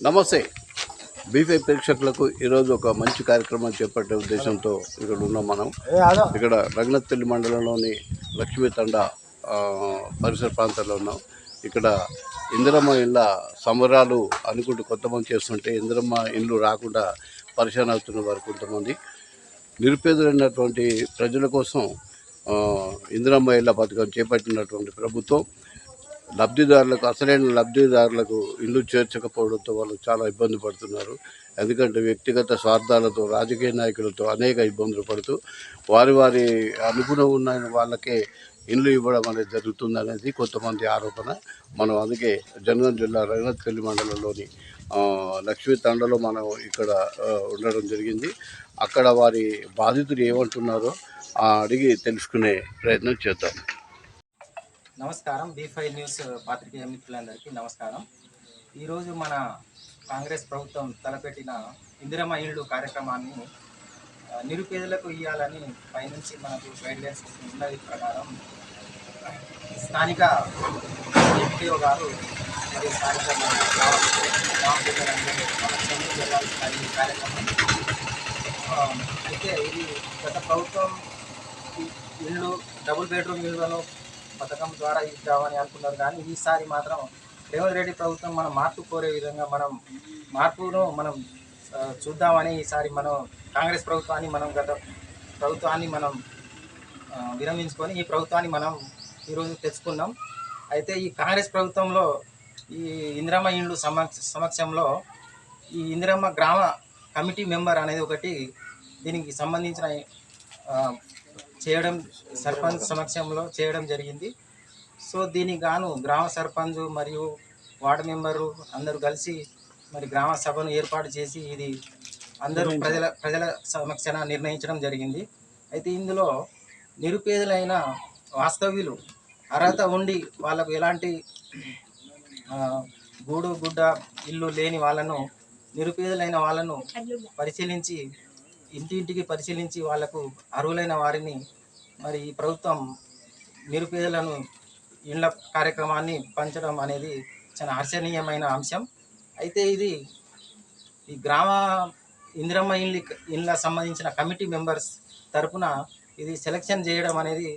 నమస్తే. బీఫై ప్రేక్షకులకు ఈరోజు ఒక మంచి కార్యక్రమం చేపట్టే ఉద్దేశంతో ఇక్కడ ఉన్నాం మనం. ఇక్కడ రఘునత్పల్లి మండలంలోని లక్ష్మీ తండ పరిసర ప్రాంతాల్లో ఉన్నాం. ఇక్కడ ఇందిరమ్మ ఇళ్ళ సంబరాలు అనుకుంటూ కొంతమంది చేస్తుంటే ఇందిరమ్మ ఇల్లు రాకుండా పరిశాన్ అవుతున్న వారు కొంతమంది. నిరుపేదలైనటువంటి ప్రజల కోసం ఇందిరమ్మ ఇళ్ళ పథకం చేపట్టినటువంటి ప్రభుత్వం లబ్ధిదారులకు అసలైన లబ్ధిదారులకు ఇల్లు చేర్చకపోవడంతో వాళ్ళు చాలా ఇబ్బంది పడుతున్నారు. ఎందుకంటే వ్యక్తిగత స్వార్థాలతో రాజకీయ నాయకులతో అనేక ఇబ్బందులు పడుతూ వారి వారి అనుగుణం ఉన్న వాళ్ళకే ఇల్లు ఇవ్వడం అనేది జరుగుతుంది అనేది కొంతమంది ఆరోపణ. మనం అందుకే జనగం జిల్లా రఘునాథపల్లి మండలంలోని లక్ష్మీ తండలో మనం ఇక్కడ ఉండడం జరిగింది. అక్కడ వారి బాధితులు ఏమంటున్నారో ఆ, అడిగి తెలుసుకునే ప్రయత్నం చేద్దాం. నమస్కారం. బీ ఫైవ్ న్యూస్ పాత్రికేయ మిత్రులందరికీ నమస్కారం. ఈరోజు మన కాంగ్రెస్ ప్రభుత్వం తలపెట్టిన ఇందిరమ్మ ఇళ్ళు కార్యక్రమాన్ని నిరుపేదలకు ఇవ్వాలని పైనుంచి మనకు గైడ్లైన్స్ ఉన్నది ప్రకారం స్థానిక ఎంపీఓ గారు మరియు స్థానిక కార్యక్రమం అయితే ఇది గత ప్రభుత్వం ఇళ్ళు డబుల్ బెడ్రూమ్ ఇళ్ళను పథకం ద్వారా ఇద్దామని అనుకున్నారు. కానీ ఈసారి మాత్రం రేవంత్ రెడ్డి ప్రభుత్వం మనం మార్పు కోరే విధంగా మనం మార్పును మనం చూద్దామని ఈసారి మనం కాంగ్రెస్ ప్రభుత్వాన్ని మనం గత ప్రభుత్వాన్ని మనం విరమించుకొని ఈ ప్రభుత్వాన్ని మనం ఈరోజు తెచ్చుకున్నాం. అయితే ఈ కాంగ్రెస్ ప్రభుత్వంలో ఈ ఇందిరమ్మ ఇండ్లు సమక్ష సమక్షంలో ఈ ఇందిరమ్మ గ్రామ కమిటీ మెంబర్ అనేది ఒకటి దీనికి సంబంధించిన చేయడం సర్పంచ్ సమక్షంలో చేయడం జరిగింది. సో దీనికి గాను గ్రామ సర్పంచ్ మరియు వార్డు మెంబరు అందరూ కలిసి మరి గ్రామ సభను ఏర్పాటు చేసి ఇది అందరూ ప్రజల ప్రజల సమక్షన నిర్ణయించడం జరిగింది. అయితే ఇందులో నిరుపేదలైన వాస్తవ్యులు అర్హత ఉండి వాళ్ళకు ఎలాంటి గూడు గుడ్డ ఇల్లు లేని వాళ్ళను నిరుపేదలైన వాళ్ళను పరిశీలించి ఇంటి ఇంటికి పరిశీలించి వాళ్ళకు అర్హులైన వారిని మరి ఈ ప్రభుత్వం నిరుపేదలను ఇండ్ల కార్యక్రమాన్ని పంచడం అనేది చాలా హర్షణీయమైన అంశం. అయితే ఇది ఈ గ్రామ ఇందిరమ్మ ఇండ్ల ఇళ్ళ సంబంధించిన కమిటీ మెంబర్స్ తరపున ఇది సెలక్షన్ చేయడం అనేది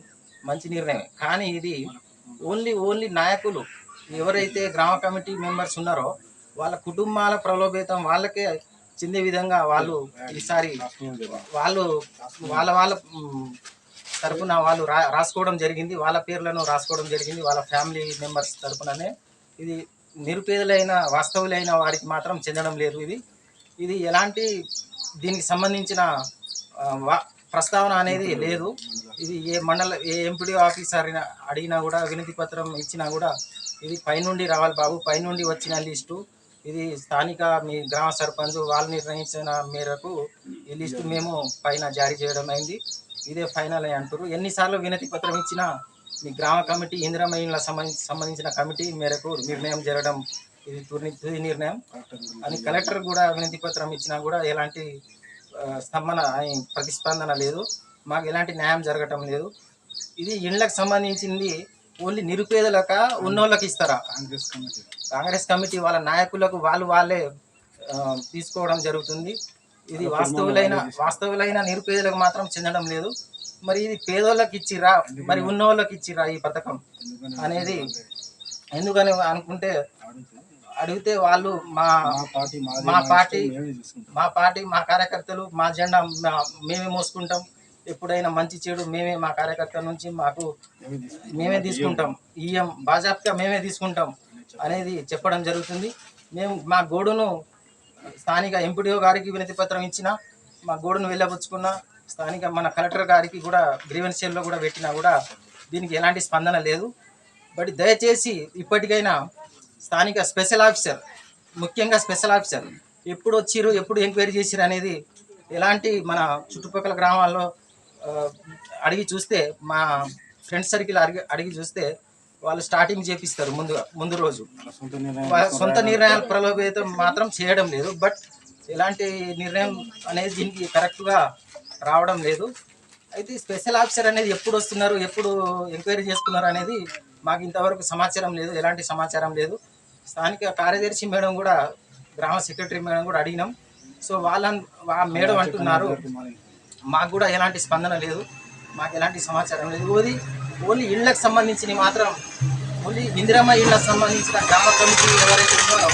మంచి నిర్ణయం. కానీ ఇది ఓన్లీ ఓన్లీ నాయకులు ఎవరైతే గ్రామ కమిటీ మెంబర్స్ ఉన్నారో వాళ్ళ కుటుంబాల ప్రలోభేతం వాళ్ళకే చెందే విధంగా వాళ్ళు ఈసారి వాళ్ళు వాళ్ళ వాళ్ళ తరఫున తరపున వాళ్ళు రా రాసుకోవడం జరిగింది. వాళ్ళ పేర్లను రాసుకోవడం జరిగింది. వాళ్ళ ఫ్యామిలీ మెంబర్స్ తరపుననే. ఇది నిరుపేదలైన వాస్తవులైన వారికి మాత్రం చెందడం లేదు ఇది. ఇది ఎలాంటి దీనికి సంబంధించిన వా- ప్రస్తావన అనేది లేదు. ఇది ఏ మండల ఏ ఎంపీడీ ఆఫీసర్ అడిగినా కూడా వినతి పత్రం ఇచ్చినా కూడా ఇది పైనుండి రావాలి బాబు. పైనుండి వచ్చిన లిస్టు. ఇది స్థానిక మీ గ్రామ సర్పంచ్ వాళ్ళు నిర్ణయించిన మేరకు ఈ లిస్టు మేము పైన జారీ చేయడం అయింది. ఇదే ఫైనల్ అని అంటారు ఎన్నిసార్లు వినతి పత్రం ఇచ్చినా మీ గ్రామ కమిటీ ఇందిరామయ్యల సంబంధించి సంబంధించిన కమిటీ మేరకు నిర్ణయం జరగడం ఇది తుది తుది నిర్ణయం. అని కలెక్టర్ కూడా వినతి పత్రం ఇచ్చినా కూడా ఎలాంటి స్తంభన ప్రతిస్పందన లేదు. మాకు ఎలాంటి న్యాయం జరగటం లేదు. ఇది ఇండ్లకు సంబంధించింది ఓన్లీ నిరుపేదలక ఉన్నోళ్ళకి ఇస్తారా? కాంగ్రెస్ కమిటీ. కాంగ్రెస్ కమిటీ వాళ్ళ నాయకులకు వాళ్ళు వాళ్ళే తీసుకోవడం జరుగుతుంది. ఇది వాస్తవులైన వాస్తవులైన నిరుపేదలకు మాత్రం చెందడం లేదు. మరి ఇది పేదోళ్ళకి ఇచ్చిరా? మరి ఉన్నోళ్ళకి ఇచ్చిరా ఈ పథకం? అనేది ఎందుకని అనుకుంటే అడిగితే వాళ్ళు మా మా పార్టీ మా పార్టీ మా పార్టీ మా కార్యకర్తలు మా జెండా మేమే మోసుకుంటాం. ఎప్పుడైనా మంచి చెడు మేమే మా కార్యకర్తల నుంచి మాకు మేమే తీసుకుంటాం. ఈఎం బాజాప్గా మేమే తీసుకుంటాం అనేది చెప్పడం జరుగుతుంది. మేము మా గోడును స్థానిక ఎంపీడీఓ గారికి వినతి పత్రం ఇచ్చిన మా గోడును వెళ్ళబుచ్చుకున్న స్థానిక మన కలెక్టర్ గారికి కూడా గ్రీవెన్షియల్లో కూడా పెట్టినా కూడా దీనికి ఎలాంటి స్పందన లేదు. బట్ దయచేసి ఇప్పటికైనా స్థానిక స్పెషల్ ఆఫీసర్ ముఖ్యంగా స్పెషల్ ఆఫీసర్ ఎప్పుడు వచ్చిర్రు ఎప్పుడు ఎంక్వైరీ చేసిరు అనేది ఎలాంటి మన చుట్టుపక్కల గ్రామాల్లో అడిగి చూస్తే మా ఫ్రెండ్ సర్కిల్ అడిగి అడిగి చూస్తే వాళ్ళు స్టార్టింగ్ చేపిస్తారు ముందుగా ముందు రోజు. వాళ్ళ సొంత నిర్ణయం వాళ్ళ సొంత నిర్ణయాల ప్రలోభేతం మాత్రం చేయడం లేదు బట్ ఎలాంటి నిర్ణయం అనేది దీనికి కరెక్ట్గా రావడం లేదు. అయితే స్పెషల్ ఆఫీసర్ అనేది ఎప్పుడు వస్తున్నారు ఎప్పుడు ఎంక్వైరీ చేస్తున్నారు అనేది మాకు ఇంతవరకు సమాచారం లేదు ఎలాంటి సమాచారం లేదు. స్థానిక కార్యదర్శి మేడం కూడా గ్రామ సెక్రటరీ మేడం కూడా అడిగినాం. సో వాళ్ళని ఆ మేడం అంటున్నారు మాకు కూడా ఎలాంటి స్పందన లేదు. మాకు ఎలాంటి సమాచారం లేదు. ఓన్లీ ఓన్లీ ఇళ్ళకు సంబంధించి మాత్రం ఓన్లీ ఇందిరమ్మ ఇళ్ళకు సంబంధించిన గ్రామ కమిటీ ఎవరైతే ఉన్నారో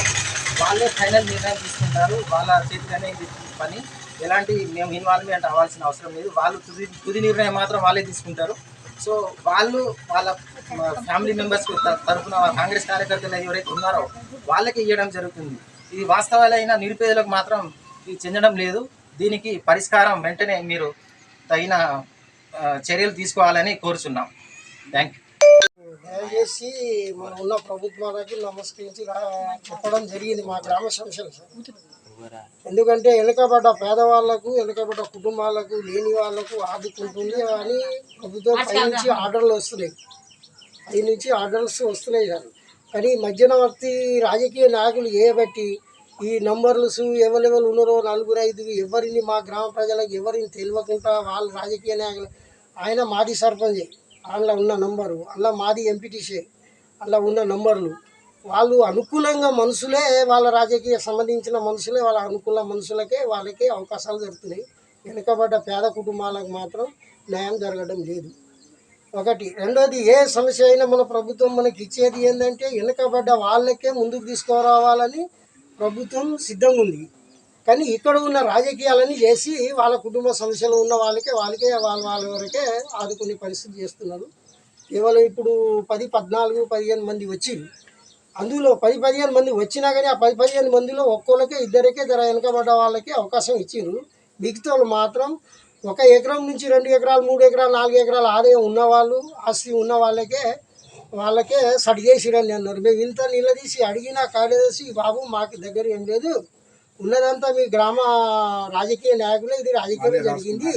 వాళ్ళే ఫైనల్ నిర్ణయం తీసుకుంటారు. వాళ్ళ చేతిలోనే ఇది పని. ఎలాంటి మేము ఇన్వాల్వ్మెంట్ అవ్వాల్సిన అవసరం లేదు. వాళ్ళు తుది తుది నిర్ణయం మాత్రం వాళ్ళే తీసుకుంటారు. సో వాళ్ళు వాళ్ళ ఫ్యామిలీ మెంబర్స్ తరఫున కాంగ్రెస్ కార్యకర్తలు ఎవరైతే ఉన్నారో వాళ్ళకి ఇవ్వడం జరుగుతుంది. ఇది వాస్తవాలైన నిరుపేదలకు మాత్రం ఇది చెందడం లేదు. దీనికి పరిష్కారం వెంటనే మీరు తగిన చర్యలు తీసుకోవాలని కోరుచున్నాం. థ్యాంక్ యూ దయచేసి మనం ఉన్న ప్రభుత్వానికి నమస్కరించి రా- చెప్పడం జరిగింది మా గ్రామ సమస్యలు సార్ ఎందుకంటే వెనుకబడ్డ పేదవాళ్ళకు వెనుకబడ్డ కుటుంబాలకు లేని వాళ్ళకు ఆదుకుంటుంది అని ప్రభుత్వం పైనుంచి ఆర్డర్లు వస్తున్నాయి. పై నుంచి ఆర్డర్స్ వస్తున్నాయి కానీ కానీ మధ్యవర్తి రాజకీయ నాయకులు ఏ బట్టి ఈ నంబర్స్ ఎవరెవరు ఉన్నారో నలుగురు ఐదు ఎవరిని మా గ్రామ ప్రజలకు ఎవరిని తెలియకుండా వాళ్ళు రాజకీయ నాయకులు ఆయన మాది సర్పంచ్ అందులో ఉన్న నంబరు అలా మాది ఎంపీటీసీ అలా ఉన్న నంబర్లు. వాళ్ళు అనుకూలంగా మనుషులే వాళ్ళ రాజకీయ సంబంధించిన మనుషులే వాళ్ళ అనుకూల మనుషులకే వాళ్ళకి అవకాశాలు దొరుకుతున్నాయి. వెనుకబడ్డ పేద కుటుంబాలకు మాత్రం న్యాయం జరగడం లేదు. ఒకటి. రెండోది ఏ సమస్య అయినా మన ప్రభుత్వం మనకి ఇచ్చేది ఏంటంటే వెనుకబడ్డ వాళ్ళకే ముందుకు తీసుకురావాలని ప్రభుత్వం సిద్ధంగా ఉంది. కానీ ఇక్కడ ఉన్న రాజకీయాలని చేసి వాళ్ళ కుటుంబ సమస్యలు ఉన్న వాళ్ళకే వాళ్ళకే వాళ్ళ వాళ్ళ వరకే ఆదుకునే పరిస్థితి చేస్తున్నారు. కేవలం ఇప్పుడు పది పద్నాలుగు పదిహేను మంది వచ్చింది అందులో పది పదిహేను మంది వచ్చినా కానీ ఆ పది పదిహేను మందిలో ఒక్కోళ్ళకే ఇద్దరికే ధర వెనుకబడ్డ వాళ్ళకి అవకాశం ఇచ్చిండ్రు. మిగతా వాళ్ళు మాత్రం ఒక ఎకరం నుంచి రెండు ఎకరాలు మూడు ఎకరాలు నాలుగు ఎకరాలు ఆదాయం ఉన్నవాళ్ళు ఆస్తి ఉన్న వాళ్ళకే వాళ్ళకే సడి చేసిరని అన్నారు. మేము ఇంత నిలదీసి అడిగినా కార్యదర్శి బాబు మాకు దగ్గర ఏం లేదు. ఉన్నదంతా మీ గ్రామ రాజకీయ నాయకులే ఇది రాజకీయమే జరిగింది.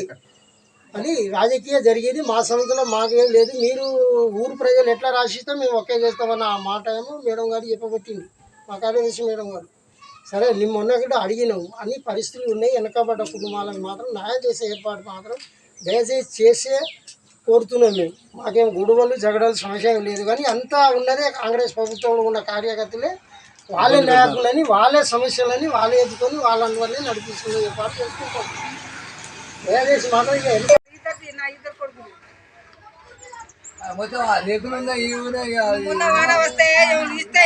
అని రాజకీయ జరిగేది. మా సంస్థలో మాకేం లేదు. మీరు ఊరు ప్రజలు ఎట్లా రాసిస్తే మేము ఒకే చేస్తామన్న ఆ మాట ఏమో మేడం గారు చెప్పబట్టింది మా కార్యదర్శి మేడం గారు. సరే నిన్న మొన్న కూడా అడిగినాము అన్ని పరిస్థితులు ఉన్నాయి. వెనకబడ్డ కుటుంబాలకు మాత్రం న్యాయం చేసే ఏర్పాటు మాత్రం దయచేసి చేసే కోరుతున్నాం మేము. మాకేం గొడవలు జగడలు సమస్య ఏం లేదు. కానీ అంతా ఉన్నదే కాంగ్రెస్ ప్రభుత్వంలో ఉన్న కార్యకర్తలే. వాళ్ళే నాయకులని వాళ్ళే సమస్యలని వాళ్ళే ఎత్తుకొని వల్లే నడిపిస్తున్న ఏర్పాటు చేసుకుంటాం. దయచేసి మాత్రం ఇక వెనక వాన వస్తే ఇస్తే